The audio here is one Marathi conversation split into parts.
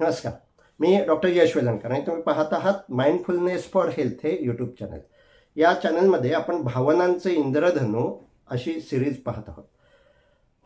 नमस्कार. मी डॉक्टर यश वेलणकर आणि तुम्ही पाहत आहात माइंडफुलनेस फॉर हेल्थ हे यूट्यूब चॅनल या चॅनलमध्ये आपण भावनांचे इंद्रधनू अशी सिरीज पाहत आहोत.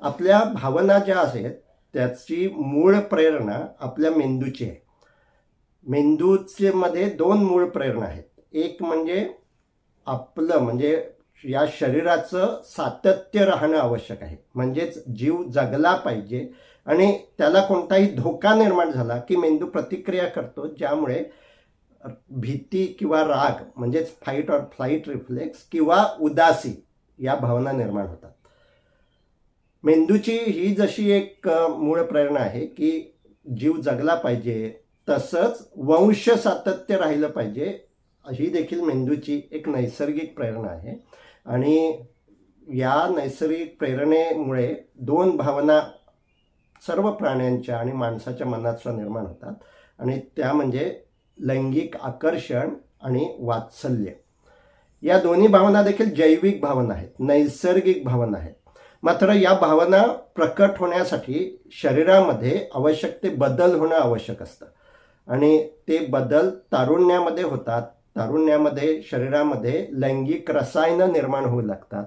आपल्या भावना ज्या आहेत त्याची मूळ प्रेरणा आपल्या मेंदूची आहे. मेंदूचे मध्ये दोन मूळ प्रेरणा आहेत. एक म्हणजे आपलं म्हणजे या शरीराचं सातत्य राहणं आवश्यक आहे. म्हणजेच जीव जगला पाहिजे आणि त्याला कोणताही धोका निर्माण झाला की मेंदू प्रतिक्रिया करतो ज्यामुळे भीती किंवा राग म्हणजेच फाईट ऑर फ्लाईट रिफ्लेक्स किंवा उदासी या भावना निर्माण होतात. मेंदूची ही जशी एक मूळ प्रेरणा आहे की जीव जगला पाहिजे तसंच वंश सातत्य राहिलं पाहिजे ही देखील मेंदूची एक नैसर्गिक प्रेरणा आहे. आणि या नैसर्गिक प्रेरणेमुळे दोन भावना सर्व प्राण्यांच्या आणि माणसाच्या मनात निर्माण होतात. आणि त्या म्हणजे लैंगिक आकर्षण आणि वात्सल्य. या दोन्ही भावना देखील जैविक भावना आहेत नैसर्गिक भावना आहेत. मात्र या भावना प्रकट होण्यासाठी शरीरामध्ये आवश्यक ते बदल होणं आवश्यक असतं. आणि ते बदल तारुण्यामध्ये होतात. तारुण्यामध्ये शरीरामध्ये लैंगिक रसायनं निर्माण होऊ लागतात.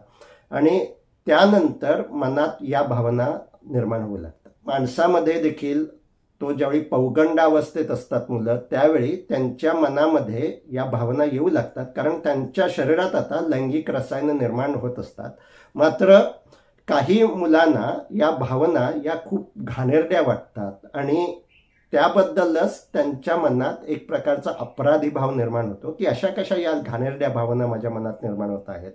आणि त्यानंतर मनात या भावना निर्माण होऊ लागतात. माणसामध्ये देखील तो ज्यावेळी पौगंडावस्थेत असतात मुलं त्यावेळी त्यांच्या मनामध्ये या भावना येऊ लागतात. कारण त्यांच्या शरीरात आता लैंगिक रसायनं निर्माण होत असतात. मात्र काही मुलांना या भावना या खूप घाणेरड्या वाटतात आणि त्याबद्दलच त्यांच्या मनात एक प्रकारचा अपराधी भाव निर्माण होतो की अशा कशा या घाणेरड्या भावना माझ्या मनात निर्माण होत आहेत.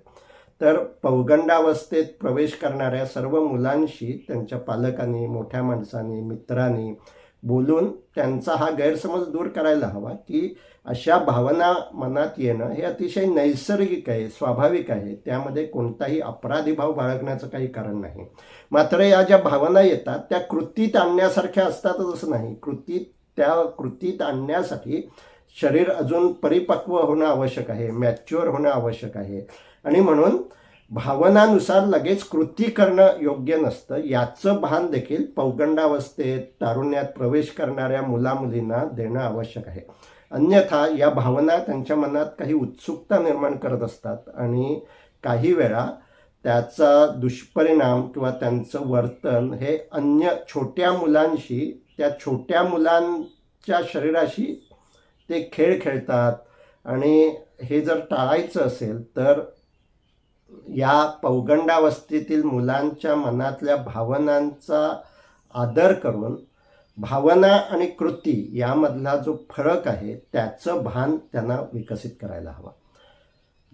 तर पौगंडावस्थेत प्रवेश करणाऱ्या सर्व मुलांशी त्यांच्या पालकांनी मोठ्या माणसांनी मित्रांनी बोलून त्यांचा हा गैरसमज दूर करायला हवा की अशा भावना मनात येणं हे अतिशय नैसर्गिक आहे स्वाभाविक आहे. त्यामध्ये कोणताही अपराधी भाव बाळगण्याचं काही कारण नाही. मात्र या ज्या भावना येतात त्या कृतीत आणण्यासारख्या असतातच असं नाही. कृतीत त्या कृतीत आणण्यासाठी शरीर अजून परिपक्व होणं आवश्यक आहे मॅच्युअर होणं आवश्यक आहे. आणि म्हणून भावनानुसार लगेच कृती करणं योग्य नसतं. याचं भान देखील पौगंडावस्थेत तारुण्यात प्रवेश करणाऱ्या मुलामुलींना देणं आवश्यक आहे. अन्यथा या भावना त्यांच्या मनात काही उत्सुकता निर्माण करत असतात आणि काही वेळा त्याचा दुष्परिणाम किंवा त्यांचं वर्तन हे अन्य छोट्या मुलांशी त्या छोट्या मुलांच्या शरीराशी ते खेळ खेळतात. आणि हे जर टाळायचं असेल तर या पौगंडावस्थेतील मुलांच्या मनातल्या भावनांचा आदर करून भावना आणि कृती यामधला जो फरक आहे त्याचं भान त्यांना विकसित करायला हवा.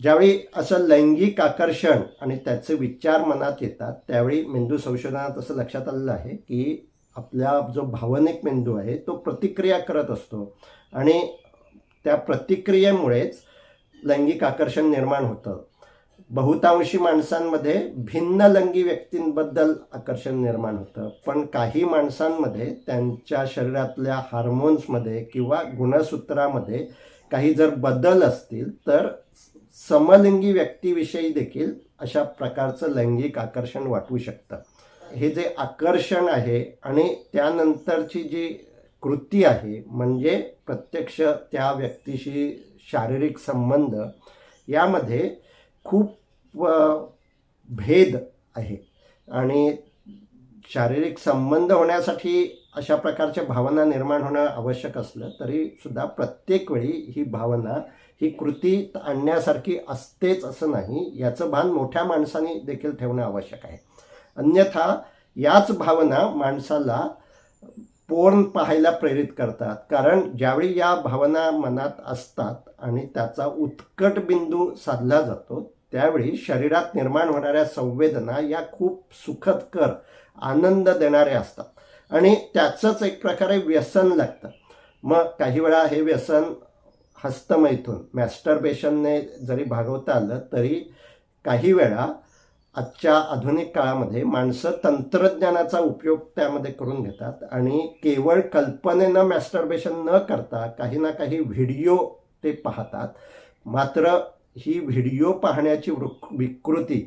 ज्यावेळी असं लैंगिक आकर्षण आणि त्याचे विचार मनात येतात त्यावेळी मेंदू संशोधनात असं लक्षात आलेलं आहे की आपला जो भावनिक मेंदू आहे तो प्रतिक्रिया करत असतो आणि त्या प्रतिक्रियेमुळेच लैंगिक आकर्षण निर्माण होतं. बहुतांशी माणसांमध्ये भिन्नलंगी व्यक्तींबद्दल आकर्षण निर्माण होतं. पण काही माणसांमध्ये त्यांच्या शरीरातल्या हार्मोन्समध्ये किंवा गुणसूत्रामध्ये काही जर बदल असतील तर समलिंगी व्यक्तीविषयी देखील अशा प्रकारचं लैंगिक आकर्षण वाटू शकतं. हे जे आकर्षण आहे आणि त्यानंतरची जी कृती आहे म्हणजे प्रत्यक्ष त्या व्यक्तीशी शारीरिक संबंध यामध्ये खूप भेद आहे. आणि शारीरिक संबंध होण्यासाठी अशा प्रकारच्या भावना निर्माण होणं आवश्यक असलं तरी सुद्धा प्रत्येक वेळी ही भावना ही कृतीत आणण्यासारखी असतेच असं नाही. याचं भान मोठ्या माणसाने देखील ठेवणं आवश्यक आहे. अन्यथा याच भावना माणसाला पोर्न पाहायला प्रेरित करतात. कारण ज्यावेळी या भावना मनात असतात आणि त्याचा उत्कट बिंदू साधला जातो त्यावेळी शरीरात निर्माण होणाऱ्या संवेदना या खूप सुखदकर आनंद देणाऱ्या असतात. आणि त्याचंच एक प्रकारे व्यसन लागतं. मग काही वेळा हे व्यसन हस्तमैथून मॅस्टरबेशनने जरी भागवता आलं तरी काही वेळा आजच्या आधुनिक काळामध्ये माणसं तंत्रज्ञानाचा उपयोग त्यामध्ये करून घेतात आणि केवळ कल्पनेनं मॅस्टरबेशन न करता काही ना काही व्हिडिओ ते पाहतात. मात्र ही व्हिडिओ पाहण्याची वृक विकृती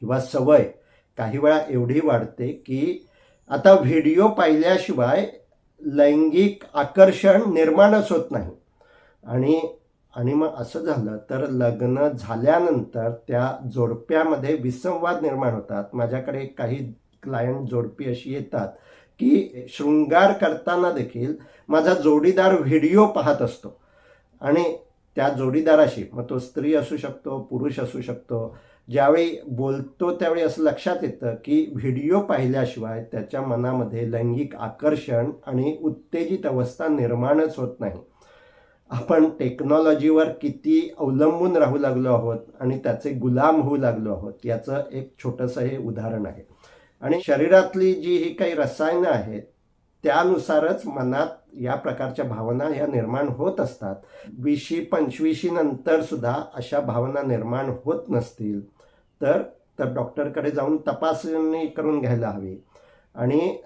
किंवा सवय काही वेळा एवढी वाढते की आता व्हिडिओ पाहिल्याशिवाय लैंगिक आकर्षण निर्माणच होत नाही. आणि आणि मग असं झालं तर लग्न झाल्यानंतर त्या जोडप्यामध्ये विसंवाद निर्माण होतात. माझ्याकडे काही क्लायंट जोडपी अशी येतात की शृंगार करताना देखील माझा जोडीदार व्हिडिओ पाहत असतो. आणि त्या जोडीदाराशी मग तो स्त्री असू शकतो पुरुष असू शकतो ज्यावेळी बोलतो त्यावेळी असं लक्षात येतं की व्हिडिओ पाहिल्याशिवाय त्याच्या मनामध्ये लैंगिक आकर्षण आणि उत्तेजित अवस्था निर्माणच होत नाही. आपण टेक्नॉलॉजीवर किती अवलंबून राहू लागलो आहोत आणि त्याचे गुलाम होऊ लागलो आहोत याचं एक छोटंसं हे उदाहरण आहे. आणि शरीरातली जी ही काही रसायनं आहेत त्यानुसारच मनात या प्रकारच्या भावना ह्या निर्माण होत असतात. वीसशी पंचवीसशी नंतर सुद्धा अशा भावना निर्माण होत नसतील तर तर डॉक्टरकडे जाऊन तपासणी करून घ्यायला हवी. आणि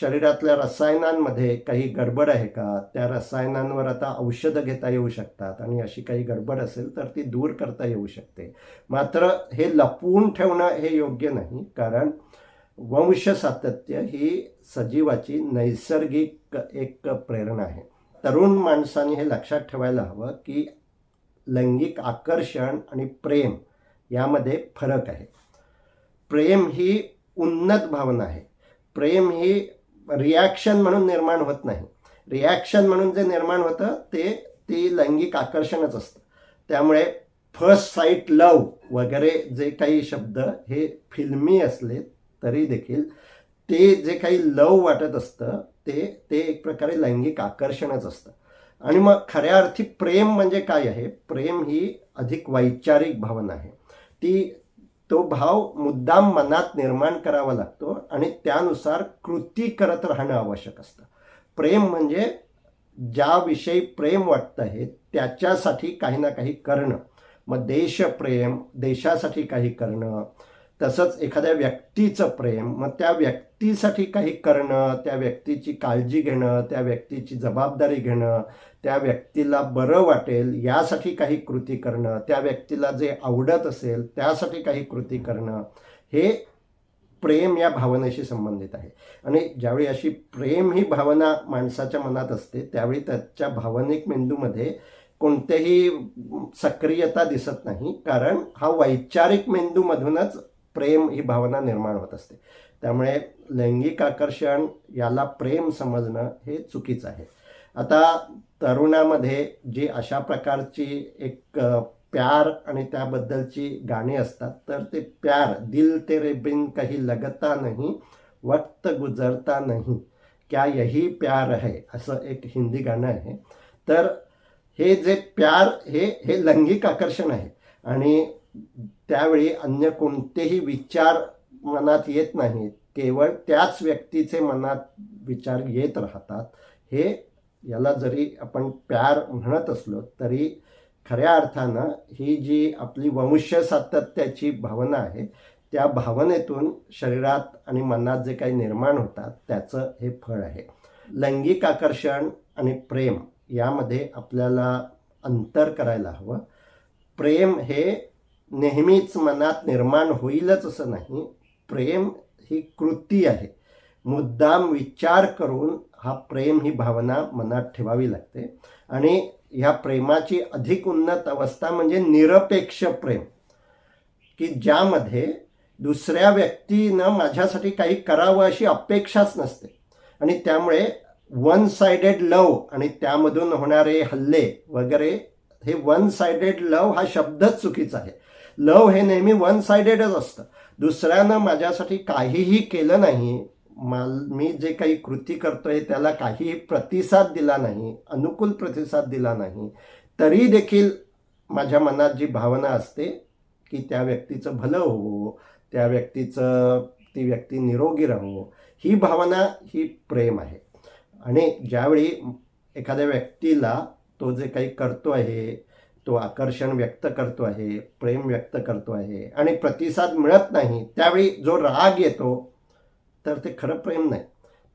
शरीरातल्या रसायनांमध्ये काही गडबड आहे का? त्या रसायनांवर आता औषधं घेता येऊ शकतात आणि अशी काही गडबड असेल तर ती दूर करता येऊ शकते. मात्र हे लपवून ठेवणं हे योग्य नाही. कारण वंश सातत्य ही सजीवाची नैसर्गिक एक प्रेरणा आहे. तरुण माणसाने हे लक्षात ठेवायला हवं की लैंगिक आकर्षण आणि प्रेम यामध्ये फरक आहे. प्रेम ही उन्नत भावना आहे. प्रेम ही रिॲक्शन म्हणून निर्माण होत नाही. रिॲक्शन म्हणून जे निर्माण होतं ते ती लैंगिक आकर्षणच असतं. त्यामुळे फर्स्ट साईट लव वगैरे जे काही शब्द हे फिल्मी असले तरी देखील ते जे काही लव वाटत असतं ते ते एक प्रकारे लैंगिक आकर्षणच असतं. आणि मग खऱ्या अर्थी प्रेम म्हणजे काय आहे? प्रेम ही अधिक वैचारिक भावना आहे. ती तो भाव मुद्दाम मनात निर्माण करावा लागतो आणि त्यानुसार कृती करत राहणं आवश्यक असतं. प्रेम म्हणजे ज्याविषयी प्रेम वाटतं आहे त्याच्यासाठी काही ना काही करणं. मग देशप्रेम देशासाठी काही करणं तसंच एखाद्या व्यक्तीचं प्रेम मग त्या व्यक्तीसाठी काही करणं त्या व्यक्तीची काळजी घेणं त्या व्यक्तीची जबाबदारी घेणं त्या व्यक्तीला बरं वाटेल यासाठी काही कृती करणं त्या व्यक्तीला जे आवडत असेल त्यासाठी काही कृती करणं हे प्रेम या भावनेशी संबंधित आहे. आणि ज्यावेळी अशी प्रेम ही भावना माणसाच्या मनात असते त्यावेळी त्याच्या भावनिक मेंदूमध्ये कोणतेही सक्रियता दिसत नाही. कारण हा वैचारिक मेंदूमधूनच प्रेम ही भावना निर्माण होत असते. त्यामुळे लैंगिक आकर्षण याला प्रेम समजणं हे चुकीचं आहे. आता तरुणामध्ये जी अशा प्रकारची एक प्यार आणि त्याबद्दलची गाणी असतात तर ते प्यार दिल तेरे बिन काही लगता नाही वक्त गुजरता नाही क्या यही प्यार है असं एक हिंदी गाणं आहे. तर हे जे प्यार हे हे लैंगिक आकर्षण आहे. आणि त्यावेळी अन्य कोणतेही विचार मनात येत नाहीत. केवळ त्याच व्यक्तीचे मनात विचार येत राहतात. हे याला जरी आपण प्यार म्हणत असलो तरी खऱ्या अर्थानं ही जी आपली वंश सातत्याची भावना आहे त्या भावनेतून शरीरात आणि मनात जे काही निर्माण होतात त्याचं हे फळ आहे. लैंगिक आकर्षण आणि प्रेम यामध्ये आपल्याला अंतर करायला हवं. प्रेम हे नेहमीच मनात निर्माण होईलच असं नाही. प्रेम ही कृती आहे. मुद्दाम विचार करून हा प्रेम ही भावना मनात ठेवावी लागते. आणि ह्या प्रेमाची अधिक उन्नत अवस्था म्हणजे निरपेक्ष प्रेम. की ज्यामध्ये दुसऱ्या व्यक्तीनं माझ्यासाठी काही करावं अशी अपेक्षाच नसते. आणि त्यामुळे वन सायडेड लव आणि त्यामधून होणारे हल्ले वगैरे हे वन सायडेड लव हा शब्दच चुकीचा आहे. लव हे नेहमी वन सायडेडच असतं. दुसऱ्यानं माझ्यासाठी काहीही केलं नाही माल मी जे काही कृती करतोय त्याला काहीही प्रतिसाद दिला नाही अनुकूल प्रतिसाद दिला नाही तरी देखील माझ्या मनात जी भावना असते की त्या व्यक्तीचं भलं हो त्या व्यक्तीचं ती व्यक्ती निरोगी राहो ही भावना ही प्रेम आहे. आणि ज्यावेळी एखाद्या व्यक्तीला तो जे काही करतो आहे तो आकर्षण व्यक्त करतो आहे प्रेम व्यक्त करतो आहे आणि प्रतिसाद मिळत नाही त्यावेळी जो राग येतो तर ते खरं प्रेम नाही.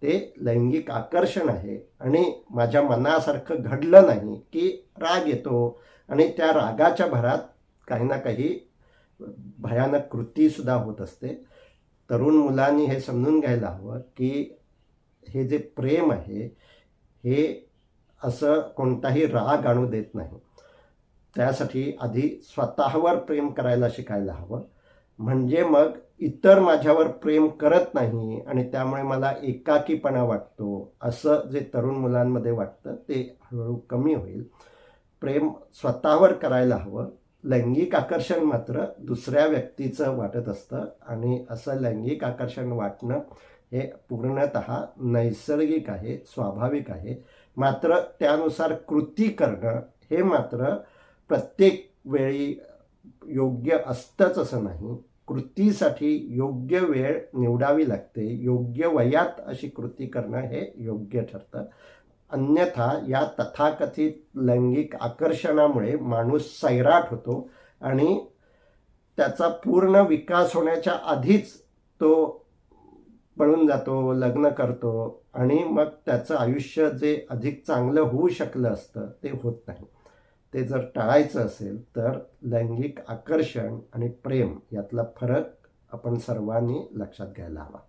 ते लैंगिक आकर्षण आहे आणि माझ्या मनासारखं घडलं नाही की राग येतो आणि त्या रागाच्या भरात काही ना काही भयानक कृतीसुद्धा होत असते. तरुण मुलांनी हे समजून घ्यायला हवं की हे जे प्रेम आहे हे असं कोणताही राग आणू देत नाही. त्यासाठी आधी स्वतःवर प्रेम करायला शिकायला हवं. म्हणजे मग इतर माझ्यावर प्रेम करत नाही आणि त्यामुळे मला एकाकीपणा वाटतो असं जे तरुण मुलांमध्ये वाटतं ते हळूहळू कमी होईल. प्रेम स्वतःवर करायला हवं. लैंगिक आकर्षण मात्र दुसऱ्या व्यक्तीचं वाटत असतं आणि असं लैंगिक आकर्षण वाटणं हे पूर्णत नैसर्गिक आहे स्वाभाविक आहे. मात्र त्यानुसार कृती करणं हे मात्र प्रत्येक वेळी योग्य असतंच असं नाही. कृतीसाठी योग्य वेळ निवडावी लागते. योग्य वयात अशी कृती करणं हे योग्य ठरतं. अन्यथा या तथाकथित लैंगिक आकर्षणामुळे माणूस सैराट होतो आणि त्याचा पूर्ण विकास होण्याच्या आधीच तो पळून जातो लग्न करतो आणि मग त्याचं आयुष्य जे अधिक चांगलं होऊ शकलं असतं ते होत नाही. ते जर टाळायचं असेल तर लैंगिक आकर्षण आणि प्रेम यातला फरक आपण सर्वांनी लक्षात घ्यायला हवा.